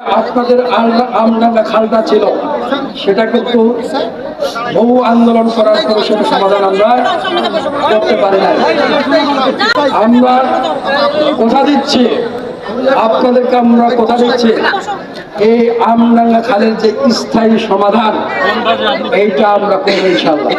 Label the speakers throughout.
Speaker 1: আপনাদের আমডাঙ্গা খালটা ছিল, সেটা কিন্তু বহু আন্দোলন করার পরে সেটা সমাধান আমরা করতে পারি না আমরা কথা দিচ্ছি, আপনাদেরকে আমরা কথা দিচ্ছি, এই আমডাঙ্গা খালের যে স্থায়ী সমাধান, এইটা আমরা করব ইনশাল্লাহ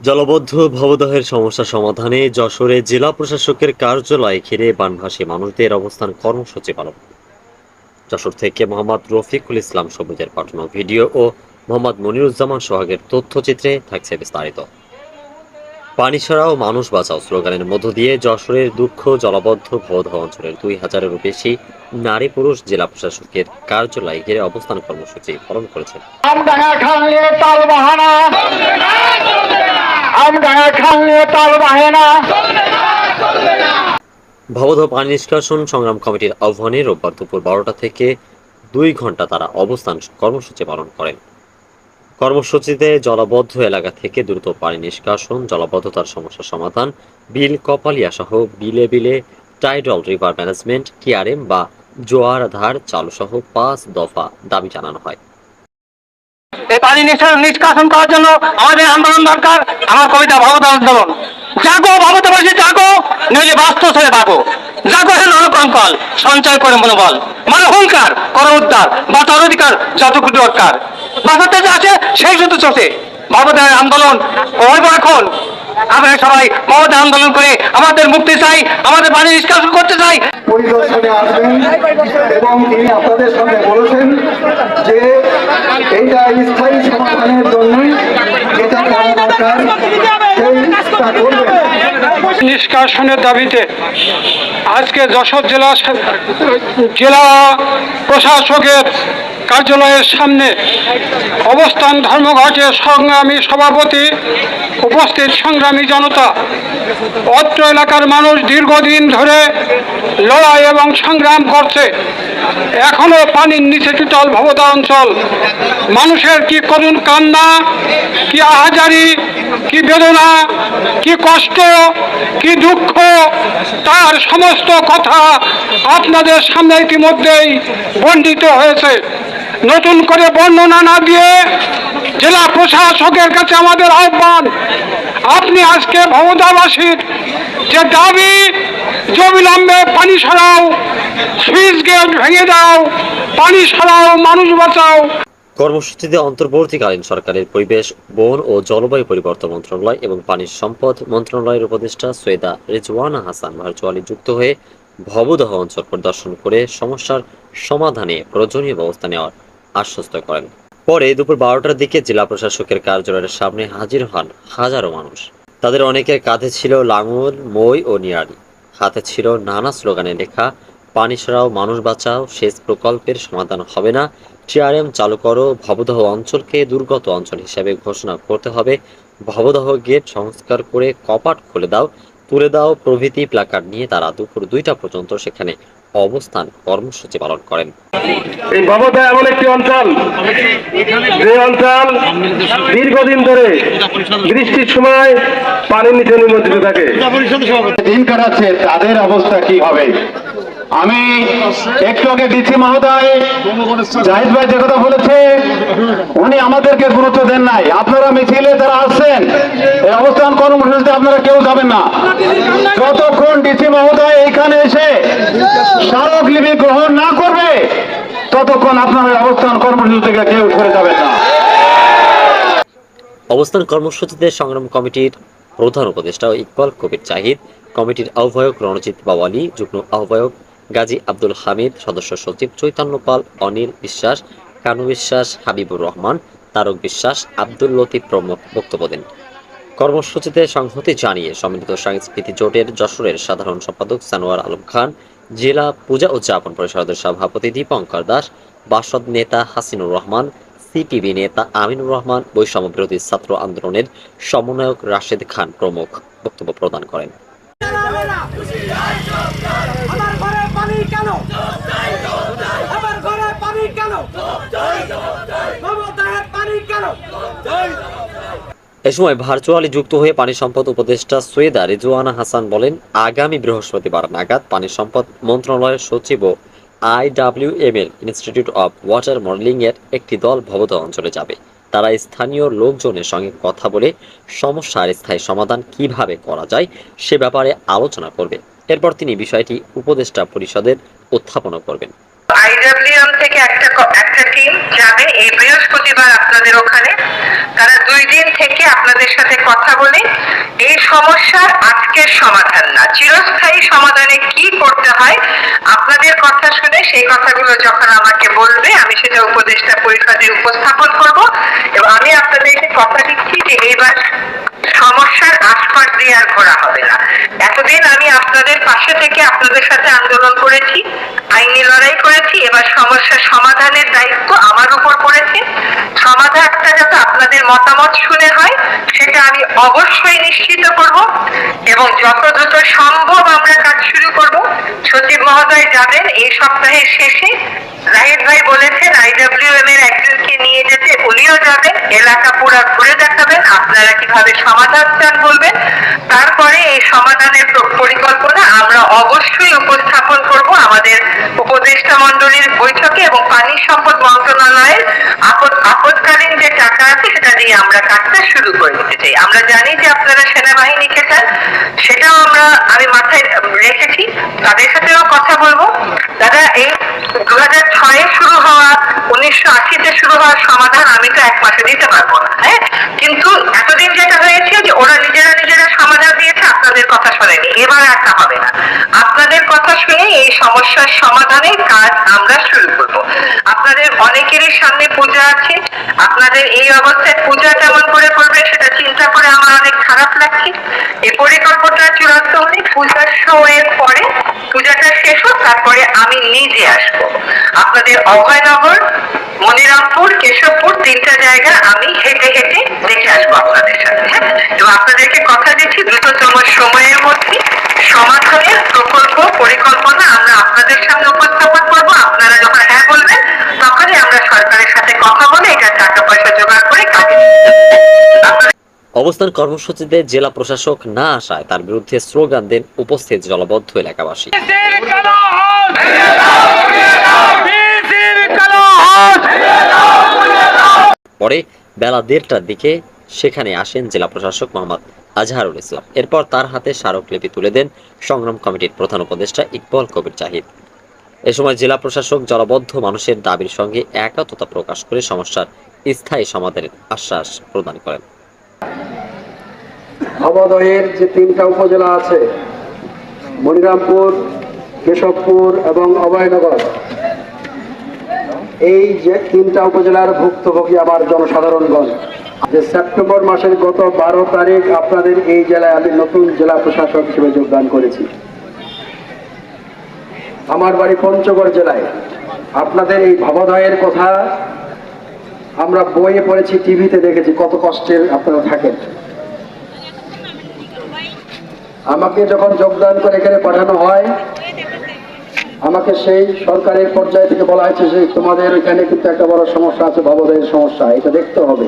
Speaker 2: জলবদ্ধ ভবদহের সমস্যা সমাধানে যশোরে জেলা প্রশাসকের কার্যালয় ঘিরে বানভাসী মানুষদের অবস্থান কর্মসূচি পালন যশোর থেকে মোহাম্মদ রফিকুল ইসলাম সবুজের পাঠানো ভিডিও ও মোহাম্মদ মনিরুজ্জামান সোহাগের তথ্যচিত্রে থাকছে বিস্তারিত। পানি ছাড়াও, মানুষ বাঁচাও স্লোগানের মধ্য দিয়ে যশোরের দুঃখ জলবদ্ধ ভবদহ অঞ্চলের দুই হাজারেরও বেশি নারী পুরুষ জেলা প্রশাসকের কার্যালয় ঘিরে অবস্থান কর্মসূচি পালন করেছেন।
Speaker 3: তাল তাল বাহানা
Speaker 2: ভবদহ পানি নিষ্কাশন সংগ্রাম কমিটির আহ্বানে রোববার দুপুর বারোটা থেকে দুই ঘণ্টা তারা অবস্থান কর্মসূচি পালন করেন। কর্মসূচিতে জলাবদ্ধ এলাকা থেকে দ্রুত পানি নিষ্কাশন, জলাবদ্ধতার সমস্যা সমাধান, বিল, কপালিয়া সহ বিলে বিলে টাইডল রিভার ম্যানেজমেন্ট কিআরএম বা জোয়ার ধার চালু সহ পাঁচ দফা দাবি জানানো হয়।
Speaker 3: এই পানি নিষ্কাশন করার জন্য আমাদের আন্দোলন দরকার। আমার কবিতা ভবত আন্দোলন। জাগো ভবতবাসী জাগো, নইলে বাস্তব ছেড়ে থাকো জাগো হে নরকঙ্কল সঞ্চয় করে মনোবল। মানে হুঙ্কার, করো উদ্ধার, বাঁচার অধিকার যতটুকু দরকার। বাঁচাতে যে আছে, সেই শুধু চোখে ভবতের আন্দোলন করব এখন। আমরা সবাই মমতা আন্দোলন করে আমাদের মুক্তি চাই, আমাদের পানি নিষ্কাশন করতে চাই।
Speaker 4: পরিদর্শনে আসবেন এবং তিনি আপনাদের সামনে বলেছেন এইটা স্থায়ী সমাধানের জন্যই যেটা করা দরকার সেইটা করবেন
Speaker 5: নিষ্কাশনের দাবিতে আজকে যশোর জেলা জেলা প্রশাসকের কার্যালয়ের সামনে অবস্থান ধর্মঘটে সংগ্রামী সভাপতি, উপস্থিত সংগ্রামী জনতা, অত্র এলাকার মানুষ দীর্ঘদিন ধরে লড়াই এবং সংগ্রাম করছে। এখনও পানির নিচে টুটাল ভবতা অঞ্চল। মানুষের কি করুণ কান্না, কি আহাজারি কি বেদনা, কি কষ্ট, কি দুঃখ, তার সমস্ত কথা আপনাদের সামনে ইতিমধ্যেই বর্ণিত হয়েছে। নতুন করে বর্ণনা না দিয়ে জেলা প্রশাসকের কাছে আমাদের আহ্বান, আপনি আজকে ভবদাবাসীর যে দাবি যে অবিলম্বে পানি সরাও, সুইচ গেট ভেঙে দাও, পানি সরাও, মানুষ বাঁচাও।
Speaker 2: কর্মসূচিতে অন্তর্বর্তীকালীন সরকারের পরিবেশ, বন ও জলবায়ু পরিবর্তন মন্ত্রণালয় এবং পানি সম্পদ মন্ত্রণালয়ের উপদেষ্টা সৈয়দা রেজওয়ানা হাসান ভার্চুয়ালি যুক্ত হয়ে ভবদহ অঞ্চল পরিদর্শন করে সমস্যার সমাধানে প্রয়োজনীয় ব্যবস্থা নেওয়ার আশ্বস্ত করেন। পরে দুপুর বারোটার দিকে জেলা প্রশাসকের কার্যালয়ের সামনে হাজির হন হাজারো মানুষ। তাদের অনেকের কাঁধে ছিল লাঙল, মই ও নিয়ারি। হাতে ছিল নানা স্লোগানে লেখা, পানি সরাও মানুষ বাঁচাও, সেচ প্রকল্পের সমাধান হবে না। টিআরএম চালু করো ভবদহ অঞ্চলকে দুর্গত অঞ্চল হিসেবে ঘোষণা করতে হবে। ভবদহ গেট সংস্কার করে কপাট খুলে দাও তুলে দাও প্রভৃতি প্লাকার্ড নিয়ে তারা দুপুর দুইটা পর্যন্ত সেখানে অবস্থান কর্মসূচি পালন করেন।
Speaker 6: এই ভবতা এমন একটি অঞ্চল যে অঞ্চল দীর্ঘদিন ধরে বৃষ্টির সময় পানির নিচে নিমজ্জিত থাকে।
Speaker 4: দিন কাটাচ্ছে তাদের অবস্থা কি হবে? আমি একটু আগে ডিসি মহোদয় জাহিদ ভাই যে কথা বলেছে, উনি আমাদেরকে গুরুত্ব দেন নাই। আপনারা মিছিলে যারা আসছেন, এই অবস্থান কর্মসূচিতে আপনারা কেউ যাবেন না। যতক্ষণ ডিসি মহোদয় এখানে এসে স্মারকলিপি গ্রহণ না করবে, ততক্ষণ আপনারা অবস্থান কর্মসূচি থেকে কেউ সরে যাবেন না।
Speaker 2: অবস্থান কর্মসূচিতে সংগ্রাম কমিটির প্রধান উপদেষ্টা ইকবাল কবির জাহিদ, কমিটির আহ্বায়ক রণজিৎ বাওয়ালি যুগ্ম আহ্বায়ক গাজী আব্দুল হামিদ, সদস্য সচিব চৈতন্য পাল, অনিল বিশ্বাস, কানু বিশ্বাস, হাবিবুর রহমান, তারক বিশ্বাস, আব্দুল লতিফ প্রমুখ বক্তব্য দেন। কর্মসূচিতে সংহতি জানিয়ে সম্মিলিত সাংস্কৃতিক জোটের যশোরের সাধারণ সম্পাদক সানোয়ার আলম খান, জেলা পূজা উদযাপন পরিষদের সভাপতি দীপঙ্কর দাস, বাসদ নেতা হাসিনুর রহমান, সিপিবি নেতা আমিনুর রহমান, বৈষম্য বিরোধী ছাত্র আন্দোলনের সমন্বয়ক রাশেদ খান প্রমুখ বক্তব্য প্রদান করেন।
Speaker 7: কেন? আমার ঘরে পানি কেন? মমতায় পানি কেন?
Speaker 2: এ সময় ভার্চুয়ালি যুক্ত হয়ে পানি সম্পদ উপদেষ্টা সৈয়দা রিজওয়ানা হাসান বলেন আগামী বৃহস্পতিবার নাগাদ পানি সম্পদ মন্ত্রণালয়ের সচিব ও IWML institute of water modelling এর একটি দল ভবদহ অঞ্চলে যাবে। তারা স্থানীয় লোকজনের সঙ্গে কথা বলে সমস্যার স্থায়ী সমাধান কীভাবে করা যায় সে ব্যাপারে আলোচনা করবে। এরপর তিনি বিষয়টি উপদেষ্টা পরিষদের উত্থাপন করবেন।
Speaker 8: আইডব্লিউএম থেকে একটা একটা টিম যাবে। এই বৃহস্পতিবার আপনাদের ওখানে। তারা দুই দিন থেকে আপনাদের সাথে কথা বলে এই সমস্যার আজকের সমাধান না। চিরস্থায়ী সমাধানে কি করতে হয়, আপনাদের কথা শুনে সেই কথাগুলো যখন আমাকে বলবে, আমি সেটা উপদেষ্টা পরিষদে উপস্থাপন করব এবং আমি আপনাদেরকে কথা দিচ্ছি যে এইবার সমস্যার আশপাশ দিয়ে আর ঘোরা হবে না। এতদিন আমি আপনাদের পাশে থেকে আপনাদের সাথে আন্দোলন করেছি, আইনি লড়াই করেছি, এবার সমস্যার সমাধানের দায়িত্ব আমার উপর পড়েছে। সমাধানটা আপনাদের মতামত শুনে হয়, সেটা আমি অবশ্যই নিশ্চিত করব এবং যত দ্রুত সম্ভব আমরা কাজ শুরু করব। সচিব মহোদয় যাবেন এই সপ্তাহের শেষে। জাহিদ ভাই বলেছেন আইডব্লিউএম এর একজনকে নিয়ে যেতে উনিও যাবেন, এলাকা পুরা ঘুরে দেখাবেন, আপনারা কীভাবে সমাধান চান বলবেন। তারপরে এই সমাধানের আমরা কাজটা শুরু করে দিতে চাই। আমরা জানি যে আপনারা সেনাবাহিনীকে চান সেটাও আমরা, আমি মাথায় রেখেছি। তাদের সাথেও কথা বলব। দাদা, এই দু হাজার ছয়ে শুরু হওয়া, উনিশশো আশিতে শুরু হওয়ার সমাধান আমি তো এক মাসে দিতে পারব না হ্যাঁ? কিন্তু এতদিন যেটা হয়েছে যে ওরা নিজেরা নিজেরা আপনাদের কথা শোনেনি। এবার আর তা হবে না। আপনাদের কথা শুনে এই সমস্যার সমাধানের কাজ আমরা শুরু করব। আপনাদের অনেকেরই সামনে পূজা আছে। আপনাদের এই অবস্থায় পূজা কেমন করে করবে সেটা চিন্তা করে আমার অনেক খারাপ লাগছে। এই পরিকল্পনা চূড়ান্ত হলে পূজার শো পরে পূজাটা শেষ হোক, তারপরে আমি নিজে আসব। আপনাদের অভয়নগর, মনিরামপুর, কেশবপুর তিনটা জায়গা আমি হেঁটে হেঁটে দেখে আসব আপনাদের সাথে হ্যাঁ? এবং আপনাদেরকে কথা দিচ্ছি দ্রুততম সময়ের মধ্যে সমাধানের প্রকল্প পরিকল্পনা আমরা আপনাদের সামনে উপস্থাপন করব। আপনারা যখন হ্যাঁ বলবেন, তখনই আমরা সরকারের সাথে কথা বলে এটা টাকা পয়সা জোগাড় করে কাজে
Speaker 2: অবস্থান কর্মসূচিতে জেলা প্রশাসক না আসায় তার বিরুদ্ধে স্লোগান দেন উপস্থিত জলবদ্ধ এলাকাবাসী। পরে বেলা দেড়টার দিকে সেখানে আসেন জেলা প্রশাসক মোহাম্মদ আজহারুল ইসলাম। এরপর তার হাতে স্মারকলিপি তুলে দেন সংগ্রাম কমিটির প্রধান উপদেষ্টা ইকবাল কবির জাহিদ। এ সময় জেলা প্রশাসক জলবদ্ধ মানুষের দাবির সঙ্গে একাত্মতা প্রকাশ করে সমস্যার স্থায়ী সমাধানের আশ্বাস প্রদান করেন।
Speaker 1: ভবদহের যে তিনটা উপজেলা আছে, মনিরামপুর, কেশবপুর এবং অভয়নগর, এই যে তিনটা উপজেলার ভুক্তভোগী আমার জনসাধারণগণ যে সেপ্টেম্বর মাসের গত বারো তারিখ আপনাদের এই জেলায় আমি নতুন জেলা প্রশাসক হিসেবে যোগদান করেছি। আমার বাড়ি পঞ্চগড় জেলায়। আপনাদের এই ভবদয়ের কথা আমরা বইয়ে পড়েছি, টিভিতে দেখেছি, কত কষ্টের আপনারা থাকেন। আমাকে যখন যোগদান করে এখানে পাঠানো হয়, আমাকে সেই সরকারের পর্যায় থেকে বলা হয়েছে যে তোমাদের এখানে কিন্তু একটা বড় সমস্যা আছে, ভবদয়ের সমস্যা, এটা দেখতে হবে।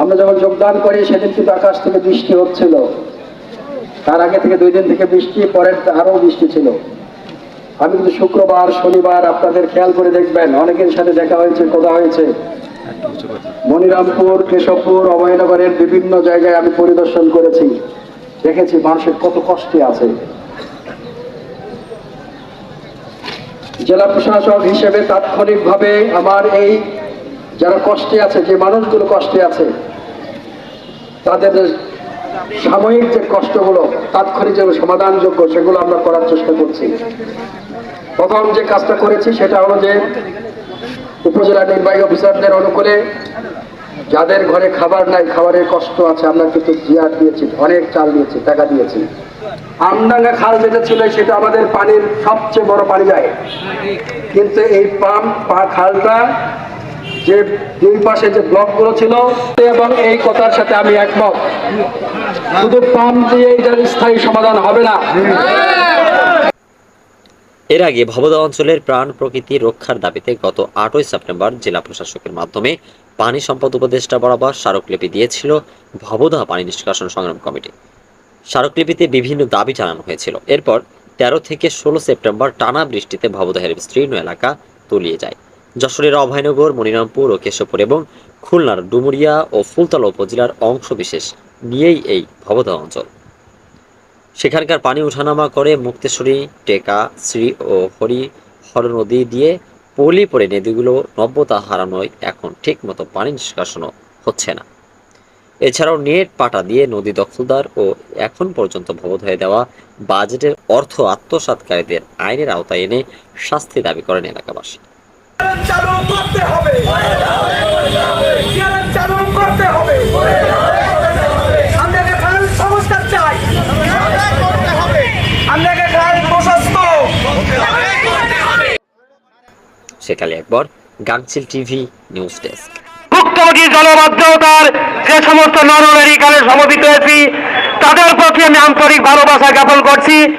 Speaker 1: আমরা যখন যোগদান করি, সেদিন কিন্তু আকাশ থেকে বৃষ্টি হচ্ছিল। তার আগে থেকে দুই দিন থেকে বৃষ্টি, পরের আরও বৃষ্টি ছিল। আমি কিন্তু শুক্রবার, শনিবার আপনাদের খেয়াল করে দেখবেন, অনেকের সাথে দেখা হয়েছে, কথা হয়েছে। মনিরামপুর, কেশবপুর, অভয়নগরের বিভিন্ন জায়গায় আমি পরিদর্শন করেছি। দেখেছি মানুষের কত কষ্টে আছে। জেলা প্রশাসক হিসেবে তাৎক্ষণিকভাবে আমার এই যারা কষ্টে আছে, যে মানুষগুলো কষ্টে আছে, তাদের সাময়িক যে কষ্টগুলো, তাৎক্ষণিক যেগুলো সমাধানযোগ্য, সেগুলো আমরা করার চেষ্টা করছি। প্রথম যে কাজটা করেছি, সেটা হলো যে উপজেলা নির্বাহী অফিসারদের অনুকূলে যাদের ঘরে খাবার নাই, খাবারের কষ্ট আছে, আমরা কিন্তু জিয়ার দিয়েছি, অনেক চাল দিয়েছি, টাকা দিয়েছি। আমডাঙ্গা খাল যেটা ছিল, সেটা আমাদের পানির সবচেয়ে বড় পানি যায়। কিন্তু এই পাম্প খালটা যে দুই পাশে যে ব্লকগুলো ছিল এবং এই কথার সাথে আমি একমত। শুধু পাম্প দিয়ে এটার স্থায়ী সমাধান হবে না।
Speaker 2: এর আগে ভবদা অঞ্চলের প্রাণ প্রকৃতি রক্ষার দাবিতে গত আটই সেপ্টেম্বর জেলা প্রশাসকের মাধ্যমে পানি সম্পদ উপদেষ্টা বরাবর স্মারকলিপি দিয়েছিল ভবদা পানি নিষ্কাশন সংগ্রাম কমিটি। স্মারকলিপিতে বিভিন্ন দাবি জানানো হয়েছিল। এরপর তেরো থেকে ষোলো সেপ্টেম্বর টানা বৃষ্টিতে ভবদহের বিস্তীর্ণ এলাকা তলিয়ে যায়। যশোরের অভয়নগর, মনিরামপুর ও কেশবপুর এবং খুলনার ডুমুরিয়া ও ফুলতলা উপজেলার অংশ বিশেষ নিয়েই এই ভবদহ অঞ্চল। সেখানকার পানি ওঠানামা করে মুক্তেশ্বরী, টেকা, শ্রী ও হরিহর নদী দিয়ে পলি পড়ে নদীগুলো নব্যতা হারানোয় এখন ঠিকমতো পানি নিষ্কাশনও হচ্ছে না। এছাড়াও নেট পাটা দিয়ে নদী দখলদার ও এখন পর্যন্ত ভবদ হয়ে দেওয়া বাজেটের অর্থ আত্মসাৎকারীদের আইনের আওতায় এনে শাস্তি দাবি করেন এলাকাবাসী।
Speaker 9: চালু করতে হবে। চালু করতে হবে। আমরা এখানে সংস্কার চাই। আমরা এখানে প্রশস্ত।
Speaker 2: সেকালে একবার গাংচিল টিভি নিউজ ডেস্ক।
Speaker 10: ভুক্তভোগী জলবাধ্যতার যে সমস্ত নরনারী কালে সমবেত হয়েছি তাদের প্রতি আমি আন্তরিক ভালোবাসা জ্ঞাপন করছি।